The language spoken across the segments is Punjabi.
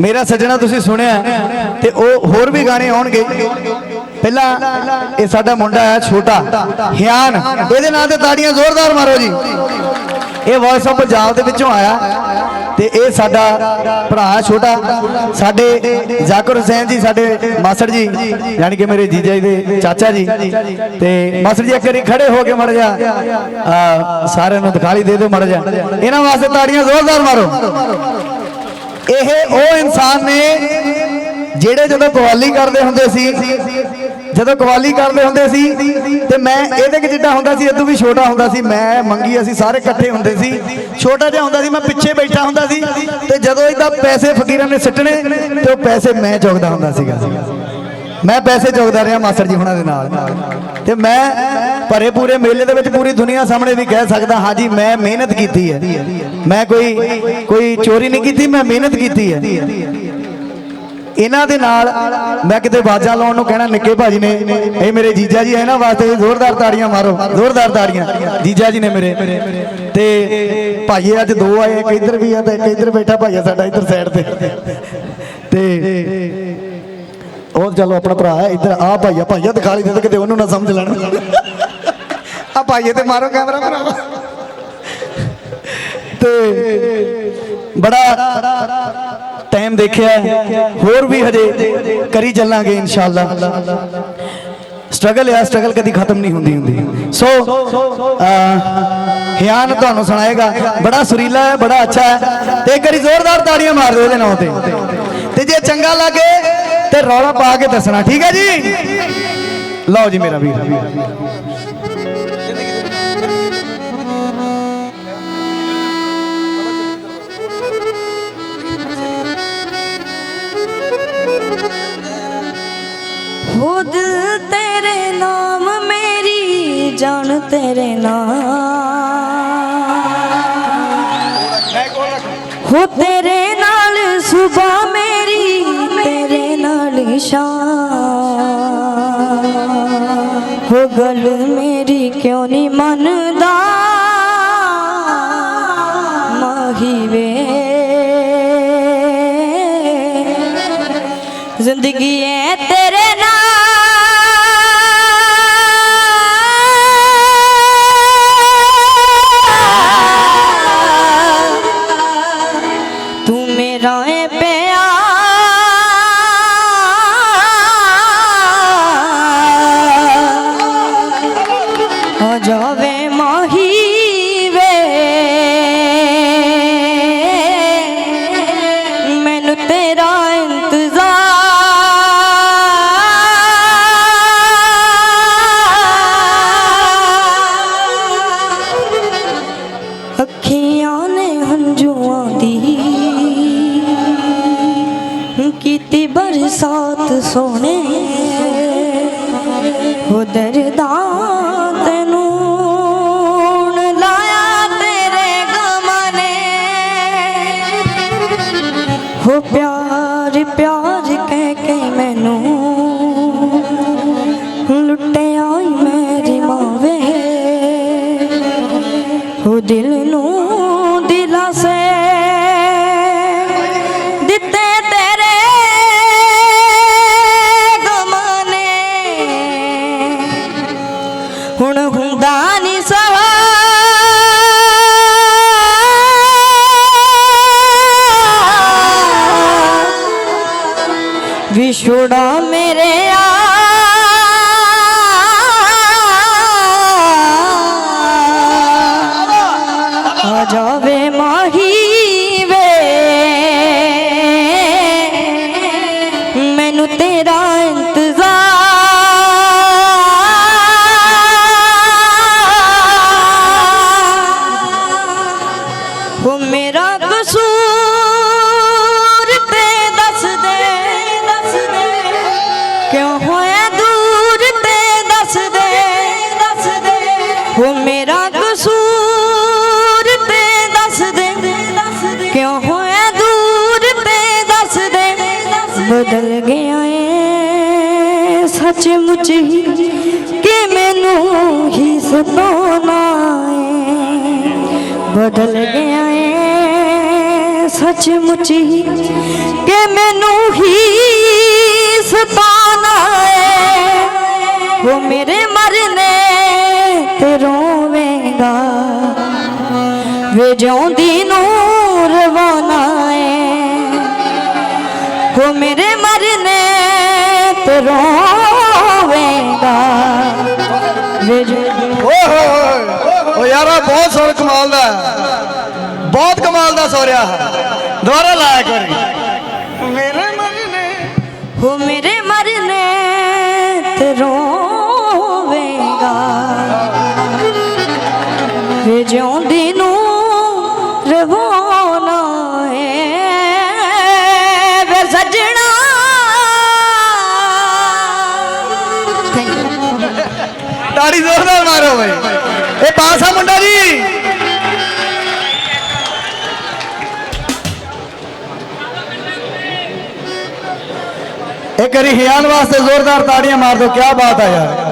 ਮੇਰਾ ਸੱਜਣਾ ਤੁਸੀਂ ਸੁਣਿਆ ਤੇ ਉਹ ਹੋਰ ਵੀ ਗਾਣੇ ਆਉਣਗੇ। ਪਹਿਲਾਂ ਇਹ ਸਾਡਾ ਮੁੰਡਾ ਹੈ ਛੋਟਾ, ਹਿਆਨ। ਇਹਦੇ ਨਾਂ ਤੇ ਤਾੜੀਆਂ ਜ਼ੋਰਦਾਰ ਮਾਰੋ ਜੀ। ਇਹ ਵੌਇਸ ਆਫ ਪੰਜਾਬ ਦੇ ਵਿੱਚੋਂ ਆਇਆ ਤੇ ਇਹ ਸਾਡਾ ਭਰਾ ਛੋਟਾ। ਸਾਡੇ ਜ਼ਾਕਰ ਹੁਸੈਨ ਜੀ, ਸਾਡੇ ਮਾਸੜ ਜੀ, ਯਾਨੀ ਕਿ ਮੇਰੇ ਜੀਜਾ ਜੀ ਦੇ ਚਾਚਾ ਜੀ। ਤੇ ਮਾਸੜ ਜੀ, ਇੱਕ ਵਾਰੀ ਖੜੇ ਹੋ ਕੇ ਮੜ ਜਾ। ਸਾਰਿਆਂ ਨੂੰ ਦਿਖਾਲੀ ਦੇ ਦਿਓ ਮੜ ਜਾ। ਇਹਨਾਂ ਵਾਸਤੇ ਤਾੜੀਆਂ ਜ਼ੋਰਦਾਰ ਮਾਰੋ। ਇਹ ਉਹ ਇਨਸਾਨ ਨੇ ਜਿਹੜੇ ਜਦੋਂ ਕਵਾਲੀ ਕਰਦੇ ਹੁੰਦੇ ਸੀ, ਜਦੋਂ ਕਵਾਲੀ ਕਰਦੇ ਹੁੰਦੇ ਸੀ, ਤੇ ਮੈਂ ਇਹਦੇ ਕਿ ਜਿੱਡਾ ਹੁੰਦਾ ਸੀ ਇਦੋਂ ਵੀ ਛੋਟਾ ਹੁੰਦਾ ਸੀ, ਮੈਂ ਮੰਗੀ ਅਸੀਂ ਸਾਰੇ ਇਕੱਠੇ ਹੁੰਦੇ ਸੀ, ਛੋਟਾ ਜਿਹਾ ਹੁੰਦਾ ਸੀ, ਮੈਂ ਪਿੱਛੇ ਬੈਠਾ ਹੁੰਦਾ ਸੀ, ਤੇ ਜਦੋਂ ਇਹਦਾ ਪੈਸੇ ਫਕੀਰਾਂ ਨੇ ਸਿੱਟਣੇ, ਤੇ ਉਹ ਪੈਸੇ ਮੈਂ ਚੁੱਕਦਾ ਹੁੰਦਾ ਸੀਗਾ। ਮੈਂ ਪੈਸੇ ਚੁੱਕਦਾ ਰਿਹਾ ਮਾਸਟਰ ਜੀ ਹੁਣਾਂ ਦੇ ਨਾਲ। ਤੇ ਮੈਂ ਭਰੇ ਪੂਰੇ ਮੇਲੇ ਦੇ ਵਿੱਚ ਪੂਰੀ ਦੁਨੀਆ ਸਾਹਮਣੇ ਵੀ ਕਹਿ ਸਕਦਾ ਹਾਂਜੀ ਮੈਂ ਮਿਹਨਤ ਕੀਤੀ ਹੈ। ਮੈਂ ਕੋਈ ਕੋਈ ਚੋਰੀ ਨਹੀਂ ਕੀਤੀ, ਮੈਂ ਮਿਹਨਤ ਕੀਤੀ ਹੈ। ਇਹਨਾਂ ਦੇ ਨਾਲ ਮੈਂ ਕਿਤੇ ਬਾਜਾਂ ਲਾਉਣ ਨੂੰ ਕਹਿਣਾ, ਨਿੱਕੇ ਭਾਜੀ ਨੇ, ਇਹ ਮੇਰੇ ਜੀਜਾ ਜੀ ਹੈ ਇਹਨਾਂ ਵਾਸਤੇ, ਜ਼ੋਰਦਾਰ ਤਾੜੀਆਂ ਮਾਰੋ, ਜ਼ੋਰਦਾਰ ਤਾੜੀਆਂ। ਜੀਜਾ ਜੀ ਨੇ ਮੇਰੇ। ਤੇ ਭਾਈ ਅੱਜ ਦੋ ਆਏ, ਇੱਕ ਇੱਧਰ ਵੀ ਆ ਤੇ ਇੱਕ ਇੱਧਰ ਬੈਠਾ ਭਾਈ ਸਾਡਾ ਇੱਧਰ ਸਾਈਡ ਤੇ। ਤੇ ਉਹ ਚਲੋ ਆਪਣਾ ਭਰਾ ਹੈ ਇੱਧਰ ਆ ਭਾਈਆ ਭਾਈਆ ਦਿਖਾ ਲਈ ਦੇ ਕਿਤੇ ਉਹਨੂੰ ਨਾ ਸਮਝ ਲੈਣ। ਆ ਭਾਈਏ ਤੇ ਮਾਰੋ ਕੈਮਰਾ ਭਰਾਵਾ ਤੇ ਬੜਾ ਟਾਈਮ ਦੇਖਿਆ। ਹੋਰ ਵੀ ਹਜੇ ਕਰੀ ਚੱਲਾਂਗੇ ਇਨਸ਼ਾਅੱਲਾ। ਸਟਰਗਲ ਹੈ ਸਟਰਗਲ ਕਦੀ ਖਤਮ ਨਹੀਂ ਹੁੰਦੀ ਹੁੰਦੀ। ਸੋ ਹਿਆਨ ਤੁਹਾਨੂੰ ਸੁਣਾਏਗਾ ਬੜਾ ਸੁਰੀਲਾ ਹੈ ਬੜਾ ਅੱਛਾ ਹੈ। ਤੇ ਇੱਕ ਵਾਰੀ ਜ਼ੋਰਦਾਰ ਤਾੜੀਆਂ ਮਾਰ ਦਿਓ ਇਹਦੇ ਨਾਂ ਤੇ। ਤੇ ਜੇ ਚੰਗਾ ਲੱਗੇ ਤੇ ਰੌਲਾ ਪਾ ਕੇ ਦੱਸਣਾ ਠੀਕ ਹੈ ਜੀ? ਲਓ ਜੀ ਮੇਰਾ ਵੀਰ। ਖੁਦ ਤੇਰੇ ਨਾਮ ਮੇਰੀ ਜਾਨ ਤੇਰੇ ਨਾਮ। ਹੋ ਤੇਰੇ ਨਾਲ ਹੋ ਗੱਲ ਮੇਰੀ ਕਿਉਂ ਨਹੀਂ ਮੰਨਦਾ ਮਾਹੀ Oh. ਵਿਛੋੜਾ ਮੇਰੇ ਆ ਕਿਉਂ ਹੋਇਆ ਦੂਰ ਤੇ ਦੱਸ ਦੇ। ਬਦਲ ਗਿਆ ਏ ਸੱਚਮੁੱਚ ਹੀ ਕਿ ਮੈਨੂੰ ਹੀ ਸਤਾਉਣਾ ਏ। ਬਦਲ ਗਿਆ ਏ ਸੱਚਮੁੱਚ ਹੀ ਕਿ ਮੈਨੂੰ ਹੀ ਸਤਾਨਾ ਏ। ਉਹ ਮੇਰੇ ਮਰਨੇ ਤੇ ਰੋਵੇਂਗਾ। ਵੇ ਜਿਉਂਦੀ ਨੂੰ ਰਵਾਨਾ ਏ ਹੋ ਮੇਰੇ ਮਰਨੇ ਤੇ ਰੋਵੇਂਗਾ ਵੇ ਜਿਉਂਦੀ ਓਏ ਹੋਏ ਹੋਏ ਓ ਯਾਰਾ ਬਹੁਤ ਸੋਹਣਾ ਕਮਾਲ ਦਾ ਹੈ। ਬਹੁਤ ਕਮਾਲ ਦਾ ਸੋ ਰਿਹਾ ਹੈ ਦੁਬਾਰਾ ਲਾਇਆ ਕਰੀ ਮੇਰੇ ਮਨ ਨੇ ਹੋ ਮੇਰੇ ਥੈਂਕ ਯੂ ਤਾੜੀ ਜ਼ੋਰਦਾਰ ਮਾਰੋ ਬਈ। ਇਹ ਪਾਸਾ ਮੁੰਡਾ ਜੀ। ਇੱਕ ਵਾਰੀ ਵਾਸਤੇ ਜ਼ੋਰਦਾਰ ਤਾੜੀਆਂ ਮਾਰ ਦਿਓ ਕੀ ਬਾਤ ਹੈ ਯਾਰ।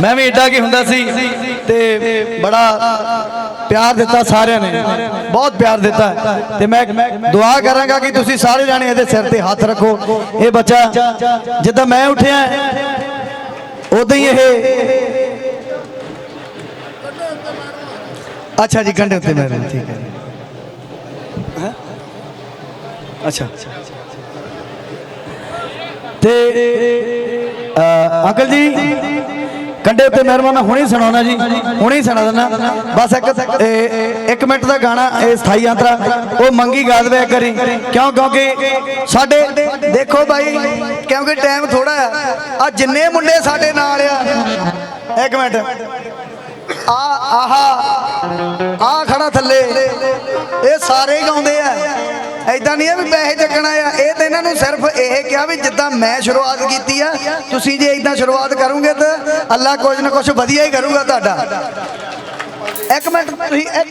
ਮੈਂ ਵੀ ਏਡਾ ਕੀ ਹੁੰਦਾ ਸੀ ਤੇ ਬੜਾ ਪਿਆਰ ਦਿੱਤਾ ਸਾਰਿਆਂ ਨੇ। ਬਹੁਤ ਪਿਆਰ ਦਿੱਤਾ। ਤੇ ਮੈਂ ਦੁਆ ਕਰਾਂਗਾ ਕਿ ਤੁਸੀਂ ਸਾਰੇ ਜਾਣੇ ਇਹਦੇ ਸਿਰ ਤੇ ਹੱਥ ਰੱਖੋ। ਇਹ ਬੱਚਾ, ਜਿੱਦਾਂ ਮੈਂ ਉੱਠਿਆ ਉਦਾਂ ਹੀ ਇਹ। ਅੱਛਾ ਜੀ ਕੰਡੇ ਉੱਤੇ ਮੈਂ ਠੀਕ ਹੈ। ਅੱਛਾ। ਤੇ ਅੰਕਲ ਜੀ? ਕੰਡੇ ਉੱਤੇ ਮਿਹਰਬਾਨਾ ਹੁਣੇ ਸੁਣਾਉਣਾ ਜੀ, ਹੁਣੇ ਸੁਣਾ ਦੇਣਾ ਬਸ ਇੱਕ ਇੱਕ ਮਿੰਟ ਦਾ ਗਾਣਾ, ਇਹ ਸਥਾਈ ਯੰਤਰਾ, ਉਹ ਮੰਗੀ ਗਾ ਦੇਵੇ ਕਰੀ ਕਿਉਂ? ਕਿਉਂਕਿ ਸਾਡੇ, ਦੇਖੋ ਭਾਈ ਕਿਉਂਕਿ ਟਾਈਮ ਥੋੜਾ ਆ। ਆ ਜਿੰਨੇ ਮੁੰਡੇ ਸਾਡੇ ਨਾਲ ਆ, ਇੱਕ ਮਿੰਟ। ਆ, ਆਹਾ, ਆ ਖੜਾ ਥੱਲੇ। ਇਹ ਸਾਰੇ ਗਾਉਂਦੇ ਐਦਾਂ ਨਹੀਂ ਆ ਵੀ ਪੈਸੇ ਚੱਕਣਾ ਆ। ਇਹ ਤਾਂ ਇਹਨਾਂ ਨੂੰ ਸਿਰਫ ਇਹ ਕਿਹਾ ਵੀ ਜਿੱਦਾਂ ਮੈਂ ਸ਼ੁਰੂਆਤ ਕੀਤੀ ਆ, ਤੁਸੀਂ ਜੇ ਇਦਾਂ ਸ਼ੁਰੂਆਤ ਕਰੋਗੇ ਤਾਂ ਅੱਲਾ ਕੁਝ ਨਾ ਕੁਝ ਵਧੀਆ ਹੀ ਕਰੂਗਾ ਤੁਹਾਡਾ। ਇੱਕ ਮਿੰਟ, ਤੁਸੀਂ